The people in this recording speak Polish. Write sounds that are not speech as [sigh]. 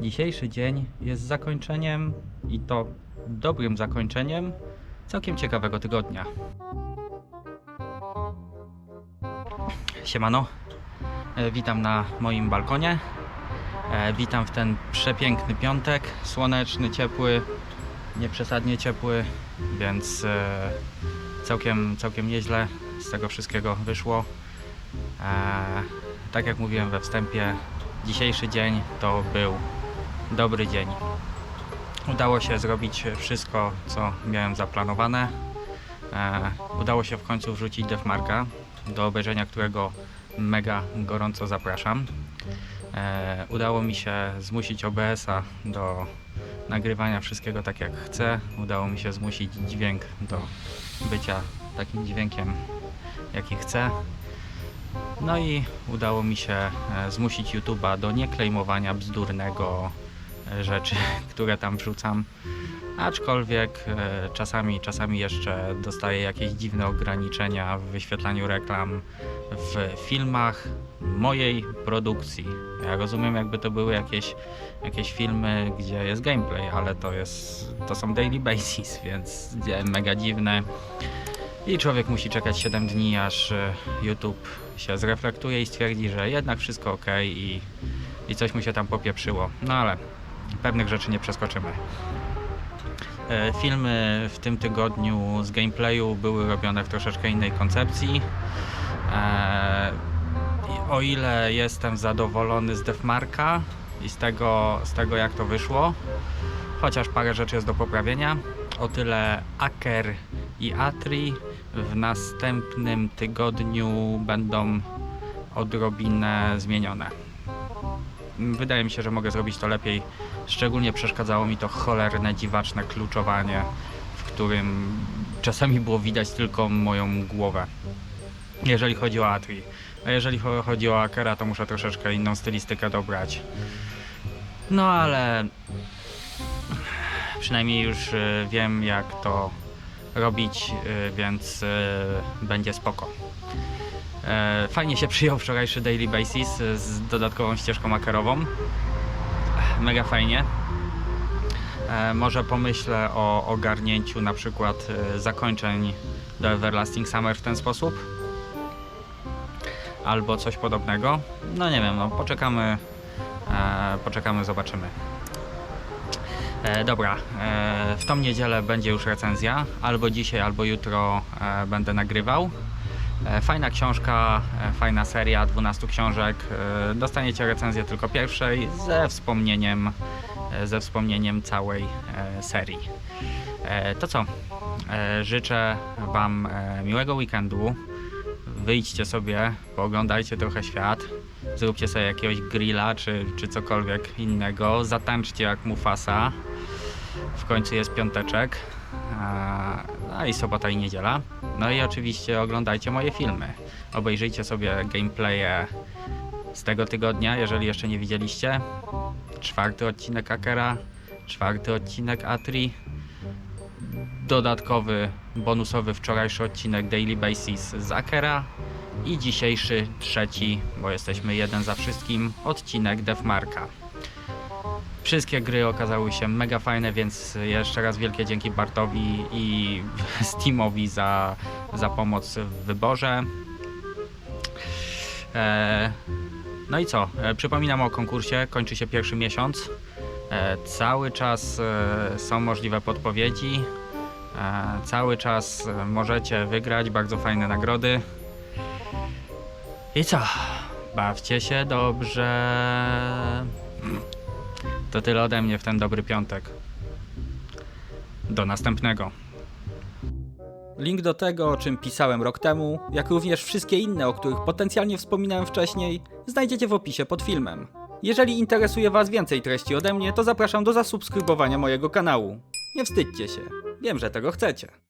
Dzisiejszy dzień jest zakończeniem i to dobrym zakończeniem całkiem ciekawego tygodnia. Siemano, E, witam na moim balkonie. E, Witam w ten przepiękny piątek, słoneczny, ciepły, nieprzesadnie ciepły, więc e, całkiem, całkiem nieźle z tego wszystkiego wyszło. Tak jak mówiłem we wstępie, dzisiejszy dzień to był dobry dzień. Udało się zrobić wszystko, co miałem zaplanowane. E, udało się w końcu wrzucić Defmarka, do obejrzenia którego mega gorąco zapraszam. E, udało mi się zmusić OBS-a do nagrywania wszystkiego tak jak chcę. Udało mi się zmusić dźwięk do bycia takim dźwiękiem jaki chcę. No i udało mi się e, zmusić YouTube'a do nieklejmowania bzdurnego rzeczy, [laughs] które tam wrzucam. Aczkolwiek e, czasami, czasami jeszcze dostaję jakieś dziwne ograniczenia w wyświetlaniu reklam w filmach mojej produkcji. Ja rozumiem, jakby to były jakieś, jakieś filmy, gdzie jest gameplay, ale to jest to są daily basis, [laughs] więc mega dziwne. I człowiek musi czekać 7 dni, aż e, YouTube się zreflektuje i stwierdzi, że jednak wszystko ok i, i coś mu się tam popieprzyło. No ale pewnych rzeczy nie przeskoczymy. E, Filmy w tym tygodniu z gameplayu były robione w troszeczkę innej koncepcji. E, O ile jestem zadowolony z Defmarka i z tego, z tego jak to wyszło, chociaż parę rzeczy jest do poprawienia, o tyle Aker i Atri w następnym tygodniu będą odrobinę zmienione. Wydaje mi się, że mogę zrobić to lepiej. Szczególnie przeszkadzało mi to cholerne, dziwaczne kluczowanie, w którym czasami było widać tylko moją głowę. Jeżeli chodzi o Atri. A jeżeli cho- chodzi o Akera, to muszę troszeczkę inną stylistykę dobrać. No ale przynajmniej już y, wiem jak to robić, y, więc y, będzie spoko. E, Fajnie się przyjął wczorajszy Daily Basis y, z dodatkową ścieżką akerową. Mega fajnie. E, Może pomyślę o ogarnięciu na przykład zakończeń do Everlasting Summer w ten sposób. Albo coś podobnego. No nie wiem, no poczekamy. E, poczekamy, zobaczymy. E, dobra, e, w tą niedzielę będzie już recenzja. Albo dzisiaj, albo jutro e, będę nagrywał. E, Fajna książka, e, fajna seria, 12 książek. E, Dostaniecie recenzję tylko pierwszej ze wspomnieniem, e, ze wspomnieniem całej e, serii. E, To co? E, Życzę Wam e, miłego weekendu. Wyjdźcie sobie, pooglądajcie trochę świat. Zróbcie sobie jakiegoś grilla czy, czy cokolwiek innego. Zatańczcie jak Mufasa. W końcu jest piąteczek. A, No i sobota i niedziela. No i oczywiście oglądajcie moje filmy. Obejrzyjcie sobie gameplaye z tego tygodnia, jeżeli jeszcze nie widzieliście. Czwarty odcinek Akera, czwarty odcinek Atri, dodatkowy, bonusowy wczorajszy odcinek Daily Basis z Akera i dzisiejszy, trzeci, bo jesteśmy jeden za wszystkim, odcinek Defmarka. Wszystkie gry okazały się mega fajne, więc jeszcze raz wielkie dzięki Bartowi i [laughs] Steamowi za, za pomoc w wyborze. E, no i co? E, przypominam o konkursie, kończy się pierwszy miesiąc. E, cały czas są możliwe podpowiedzi. Cały czas możecie wygrać bardzo fajne nagrody. I co? Bawcie się dobrze. To tyle ode mnie w ten dobry piątek. Do następnego. Link do tego, o czym pisałem rok temu, jak również wszystkie inne, o których potencjalnie wspominałem wcześniej, znajdziecie w opisie pod filmem. Jeżeli interesuje Was więcej treści ode mnie, to zapraszam do zasubskrybowania mojego kanału. Nie wstydźcie się, wiem, że tego chcecie.